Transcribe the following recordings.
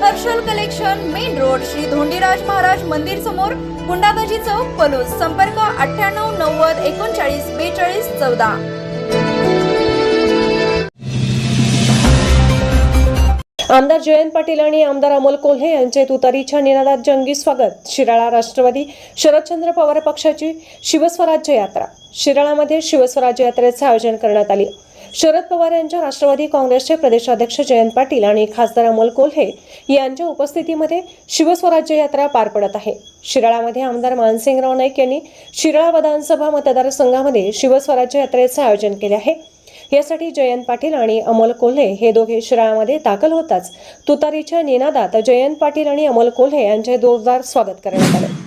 Harshal collection main road Shri Dhondiraj Maharaj मंदिर समोर गुंडाबाजी चौक पलूस. संपर्क अठ्ठ्याण्णव नव्वद एकोणचाळीस बेचाळीस चौदा. आमदार जयंत पाटील आणि आमदार अमोल कोल्हे यांचे तुतारीच्या निनादात जंगी स्वागत. शिराळा राष्ट्रवादी शरदचंद्र पवार पक्षाची शिवस्वराज्य यात्रा. शिराळामध्ये शिवस्वराज्य यात्रेचे आयोजन करण्यात आले. शरद पवार यांच्या राष्ट्रवादी काँग्रेसचे प्रदेशाध्यक्ष जयंत पाटील आणि खासदार अमोल कोल्हे यांच्या उपस्थितीमध्ये शिवस्वराज्य यात्रा पार पडत आहे. शिराळामध्ये आमदार मानसिंगराव नाईक यांनी शिराळा विधानसभा मतदारसंघामध्ये शिवस्वराज्य यात्रेचे आयोजन केले आहे. यासाठी जयंत पाटील आणि अमोल कोल्हे हे दोघे शिराळामध्ये दाखल होताच तुतारीच्या निनादात जयंत पाटील आणि अमोल कोल्हे यांचे जोरदार स्वागत करण्यात आले.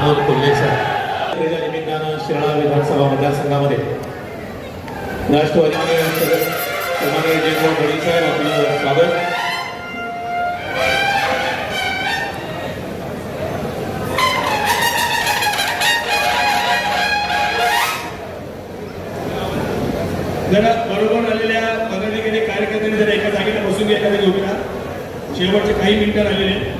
खासदार अमोल कोल्हे साहेब. त्याच्या निमित्तानं शिराळा विधानसभा मतदारसंघामध्ये राष्ट्रवादीने सन्मानित जयंतराव पाटील साहेब आपलं स्वागत. जरा बरोबर आलेल्या पदाधिकारी कार्यकर्त्यांनी जरा एका जागेला बसून घ्या एखाद्या उभे शेवटचे काही मिनिटं राहिलेले.